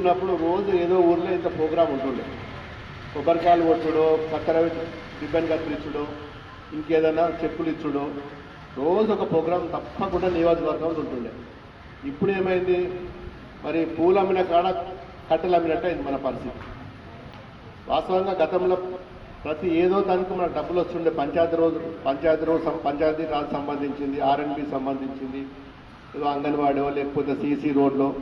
ఉన్నప్పుడు రోజు ఏదో ఊర్లో ఇంత ప్రోగ్రాం ఉంటుండే. కొబ్బరికాయలు కొట్టుడు చక్కెర రిబ్బన్ కత్తిరించుడు ఇంకేదైనా చెప్పులు ఇచ్చుడు రోజు ఒక ప్రోగ్రాం తప్పకుండా నియోజకవర్గంలో ఉంటుండే. ఇప్పుడు ఏమైంది? మరి పూలు అమ్మిన కాడ కట్టెలు అమ్మినట్టు అయింది మన పరిస్థితి. వాస్తవంగా గతంలో ప్రతి ఏదో దానికి మన డబ్బులు వస్తుండే. పంచాయతీ రోజు పంచాయతీ రోజు సం- పంచాయతీ రాజ్ సంబంధించింది ఆర్ఎన్బి సంబంధించింది ఏదో అంగన్వాడో లేకపోతే సీసీ రోడ్లో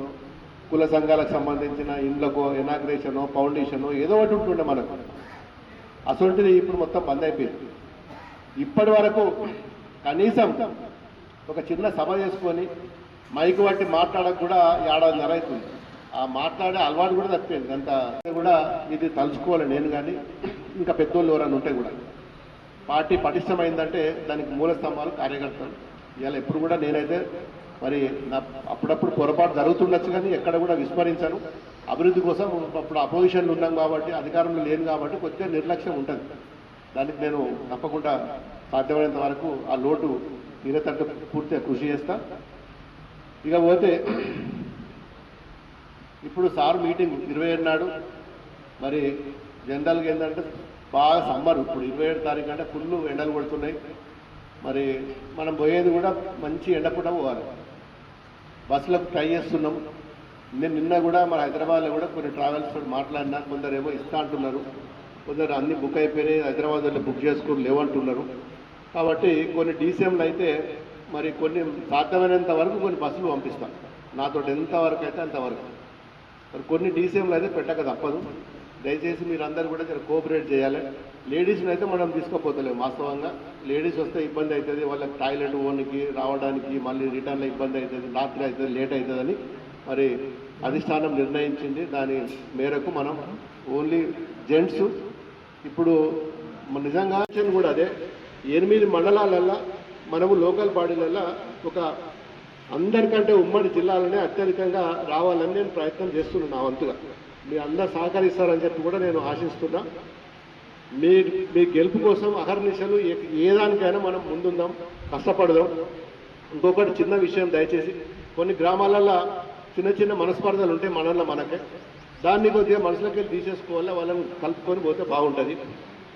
కుల సంఘాలకు సంబంధించిన ఇండ్లకో ఇనాగ్రేషను ఫౌండేషను ఏదో ఒకటి ఉంటుండే మనకు. అసలుంటిది ఇప్పుడు మొత్తం బంద్ అయిపోయింది. ఇప్పటి వరకు కనీసం ఒక చిన్న సభ చేసుకొని మైకు వంటి మాట్లాడక కూడా ఏడాదిన్నర అవుతుంది ఆ మాట్లాడే అలవాటు కూడా తప్పింది. అంత కూడా ఇది తలుచుకోవాలి నేను కానీ ఇంకా పెద్దోళ్ళు ఎవరైనా ఉంటే కూడా. పార్టీ పటిష్టమైందంటే దానికి మూల స్తంభాలు కార్యకర్తలు. ఇవాళ ఎప్పుడు కూడా నేనైతే మరి నా అప్పుడప్పుడు పొరపాటు జరుగుతుండొచ్చు కానీ ఎక్కడ కూడా విస్మరించాను. అభివృద్ధి కోసం అప్పుడు అపోజిషన్లు ఉన్నాం కాబట్టి అధికారంలో లేను కాబట్టి కొద్దిగా నిర్లక్ష్యం ఉంటుంది. దానికి నేను తప్పకుండా సాధ్యమైనంత వరకు ఆ లోటు తీరేటట్టు పూర్తిగా కృషి చేస్తా. ఇక పోతే ఇప్పుడు సార్ మీటింగ్ ఇరవై ఏడు నాడు. మరి జనరల్గా ఏంటంటే బాగా సమ్మర్ ఇప్పుడు ఇరవై ఏడు తారీఖు అంటే ఫుల్ ఎండలు కొడుతున్నాయి. మరి మనం పోయేది కూడా మంచి ఎండపూట పోవాలి. బస్సులకు ట్రై చేస్తున్నాం. నేను నిన్న కూడా మన హైదరాబాద్లో కూడా కొన్ని ట్రావెల్స్ మాట్లాడినా. కొందరేమో ఇస్తా అంటున్నారు. కొందరు అన్ని బుక్ అయిపోయినాయి. హైదరాబాద్లో బుక్ చేసుకుని లేవంటున్నారు. కాబట్టి కొన్ని డీసీఎంలు అయితే మరి కొన్ని సాధ్యమైనంత వరకు కొన్ని బస్సులు పంపిస్తాం. నాతో ఎంతవరకు అయితే అంతవరకు. మరి కొన్ని డీసీఎంలు అయితే పెట్టక తప్పదు. దయచేసి మీరు అందరు కూడా జర కోఆపరేట్ చేయాలి. లేడీస్ని అయితే మనం తీసుకోపోతలేము వాస్తవంగా. లేడీస్ వస్తే ఇబ్బంది అవుతుంది వాళ్ళకి టాయిలెట్ ఓనికి రావడానికి మళ్ళీ రిటర్న్లో ఇబ్బంది అవుతుంది రాత్రి అవుతుంది లేట్ అవుతుందని మరి అధిష్టానం నిర్ణయించింది. దాని మేరకు మనం ఓన్లీ జెంట్స్. ఇప్పుడు నిజంగా కూడా అదే. ఎనిమిది మండలాలల్లో మనము లోకల్ బాడీలల్లో ఒక అందరికంటే ఉమ్మడి జిల్లాలనే అత్యధికంగా రావాలని నేను ప్రయత్నం చేస్తున్నాను నా వంతుగా. మీరు అందరు సహకరిస్తారని చెప్పి కూడా నేను ఆశిస్తున్నా. మీ మీ గెలుపు కోసం అహర్నిశలు ఏ- దానికైనా మనం ముందుందాం కష్టపడదాం. ఇంకొకటి చిన్న విషయం దయచేసి కొన్ని గ్రామాలలో చిన్న చిన్న మనస్పర్ధలు ఉంటాయి మనల్లో మనకే. దాన్ని కొద్దిగా మనసులోకి వెళ్ళి తీసేసుకోవాలి వాళ్ళని కలుపుకొని పోతే బాగుంటుంది.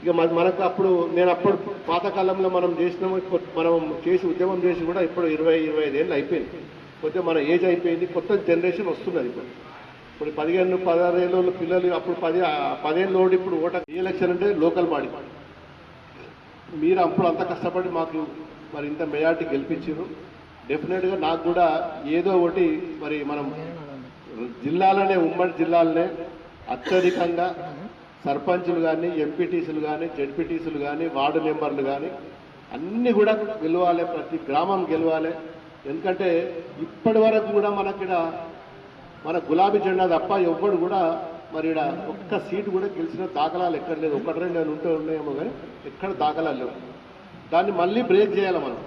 ఇక మనకు అప్పుడు నేను అప్పుడు పాతకాలంలో మనం చేసినాము మనం చేసి ఉద్యమం చేసి కూడా ఇప్పుడు ఇరవై ఇరవై ఐదేళ్ళు ఏళ్ళు అయిపోయింది. కొద్దిగా మన ఏజ్ అయిపోయింది కొత్త జనరేషన్ వస్తున్నది ఇప్పుడు. ఇప్పుడు పదిహేను పదహారు ఏళ్ళు పిల్లలు అప్పుడు పది పదిహేను లోడ్ ఇప్పుడు ఓట ఎలక్షన్ అంటే లోకల్ బాడీ మీరు అప్పుడు అంత కష్టపడి మాకు మరి ఇంత మెజార్టీ గెలిపించారు డెఫినెట్గా నాకు కూడా ఏదో ఒకటి మరి మనం జిల్లాలనే ఉమ్మడి జిల్లాలనే అత్యధికంగా సర్పంచులు కానీ ఎంపీటీసీలు కానీ జెడ్పీటీసీలు కానీ వార్డు మెంబర్లు కానీ అన్నీ కూడా గెలవాలి ప్రతి గ్రామం గెలవాలి. ఎందుకంటే ఇప్పటి వరకు కూడా మనకి మన గులాబీ జెండా తప్ప ఎవ్వడు కూడా మరి ఈడ ఒక్క సీటు కూడా గెలిచిన దాఖలాలు ఎక్కడ లేదు ఒకటి రెండు అని ఉంటే ఉన్నాయేమో కానీ ఎక్కడ దాఖలాలు లేవు. దాన్ని మళ్ళీ బ్రేక్ చేయాలి మనం.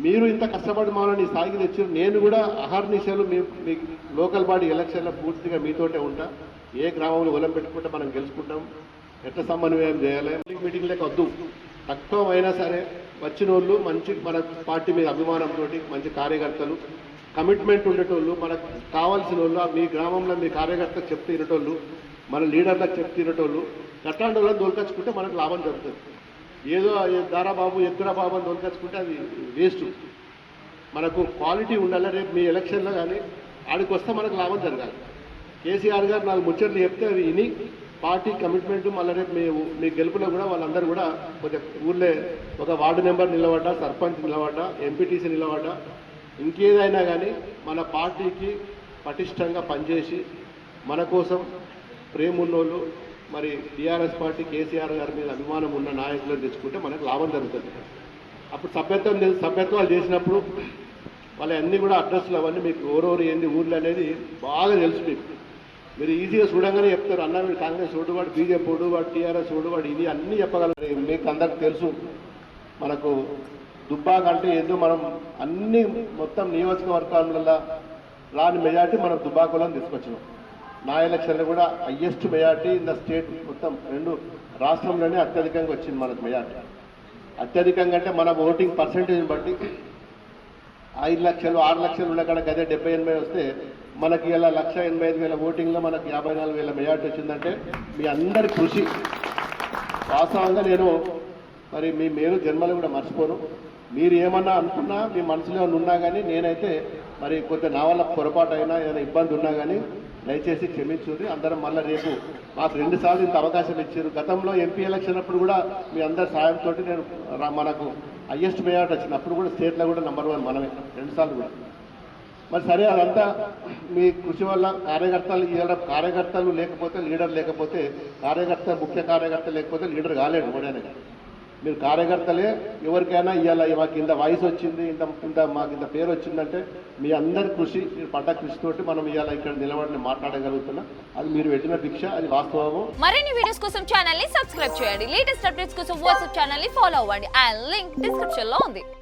మీరు ఇంత కష్టపడి మనల్ని ఈ స్థాయికి తెచ్చారు. నేను కూడా అహర్నిశలు మీ మీ లోకల్ బాడీ ఎలక్షన్లో పూర్తిగా మీతోటే ఉంటా. ఏ గ్రామంలో ఒలం పెట్టుకుంటే మనం గెలుచుకుంటాం. ఎట్లా సమన్వయం చేయాలి? మీటింగ్ లేక వద్దు. తక్కువ అయినా సరే వచ్చిన వాళ్ళు మంచి మన పార్టీ మీద అభిమానంతో మంచి కార్యకర్తలు కమిట్మెంట్ ఉండేటోళ్ళు మనకు కావాల్సిన వాళ్ళు మీ గ్రామంలో మీ కార్యకర్తకు చెప్తే తినటోళ్ళు మన లీడర్లకు చెప్తే తినటోళ్ళు అట్లాంటి వాళ్ళని దొరకచ్చుకుంటే మనకు లాభం జరుగుతుంది. ఏదో దారాబాబు ఎత్తురా బాబు అని దొరకచ్చుకుంటే అది వేస్ట్ మనకు క్వాలిటీ ఉండాలి రేపు మీ ఎలక్షన్లో కానీ ఆడికి వస్తే మనకు లాభం జరగాలి. కేసీఆర్ గారు నాకు ముచ్చట్లు చెప్తే అవి విని పార్టీ కమిట్మెంట్ మళ్ళీ రేపు మీ మీ గెలుపులో కూడా వాళ్ళందరూ కూడా కొద్దిగా ఊర్లే ఒక వార్డు మెంబర్ నిలబడ్డా సర్పంచ్ నిలబడ్డా ఎంపీటీసీ నిలబడ్డా ఇంకేదైనా కానీ మన పార్టీకి పటిష్టంగా పనిచేసి మన కోసం ప్రేమున్నోళ్ళు మరి టీఆర్ఎస్ పార్టీ కేసీఆర్ గారి మీద అభిమానం ఉన్న నాయకులను తెచ్చుకుంటే మనకు లాభం జరుగుతుంది. అప్పుడు సభ్యత్వం సభ్యత్వాలు చేసినప్పుడు వాళ్ళ అన్నీ కూడా అడ్రస్లు అవన్నీ మీకు ఎవరెవరు ఏంది ఊర్లు అనేది బాగా తెలుసు మీకు. మీరు ఈజీగా చూడంగానే చెప్తారు అన్న మీరు కాంగ్రెస్ ఓటు వాడు బీజేపీ ఓడు వాడు టీఆర్ఎస్ ఓటు వాడు ఇది అన్నీ చెప్పగలరు. మీకు అందరికి తెలుసు మనకు దుబ్బాక అంటే ఏదో మనం అన్ని మొత్తం నియోజకవర్గాలలో రాని మెజార్టీ మనం దుబ్బాకలో తీసుకొచ్చినాం. నా ఎలక్షన్లో కూడా highest majority in the state మొత్తం రెండు రాష్ట్రంలోనే అత్యధికంగా వచ్చింది మనకు మెజార్టీ అత్యధికంగా అంటే మన ఓటింగ్ పర్సంటేజ్ని బట్టి ఐదు లక్షలు ఆరు లక్షలు ఉన్న కాడ గదే డెబ్బై ఎనభై వస్తే మనకి ఇలా లక్ష ఎనభై ఐదు వేల ఓటింగ్లో మనకి యాభై నాలుగు వేల మెజార్టీ వచ్చిందంటే మీ అందరి కృషి. వాస్తవంగా నేను మరి మీ మేలు జన్మలు కూడా మర్చిపోను. మీరు ఏమన్నా అనుకున్నా మీ మనసులో ఉన్నా కానీ నేనైతే మరి కొంత నా వల్ల పొరపాటు అయినా ఏదైనా ఇబ్బంది ఉన్నా కానీ దయచేసి క్షమించుంది అందరం మళ్ళీ రేపు మాకు రెండు సార్లు ఇంత అవకాశం ఇచ్చారు. గతంలో ఎంపీ ఎలక్షన్ అప్పుడు కూడా మీ అందరి సాయంతో నేను రా- మనకు హయ్యెస్ట్ మేయాట్ వచ్చినప్పుడు కూడా స్టేట్లో కూడా నెంబర్ వన్ మనమే రెండు సార్లు కూడా. మరి సరే అదంతా మీ కృషి వల్ల కార్యకర్తలు ఇవాళ కార్యకర్తలు లేకపోతే లీడర్ లేకపోతే కార్యకర్త ముఖ్య కార్యకర్త లేకపోతే లీడర్ కాలేడు ఎవడైనా మీరు కార్యకర్తలే ఎవరికైనా ఇవాళ మాకు ఇంత వయసు వచ్చింది ఇంత ఇంత మాకు ఇంత పేరు వచ్చిందంటే మీ అందరి కృషి మీరు పడ్డ కృషితోటి మనం ఇవాళ ఇక్కడ నిలబడి మాట్లాడగలుగుతున్నా. అది మీరు పెట్టిన భిక్ష అది వాస్తవము. మరిన్ని వీడియోస్ కోసం ఛానల్ని సబ్స్క్రైబ్ చేయండి. లేటెస్ట్ అప్డేట్స్ కోసం వాట్సాప్ ఛానల్ని ఫాలో అవ్వండి. అండ్ లింక్ డిస్క్రిప్షన్లో ఉంది.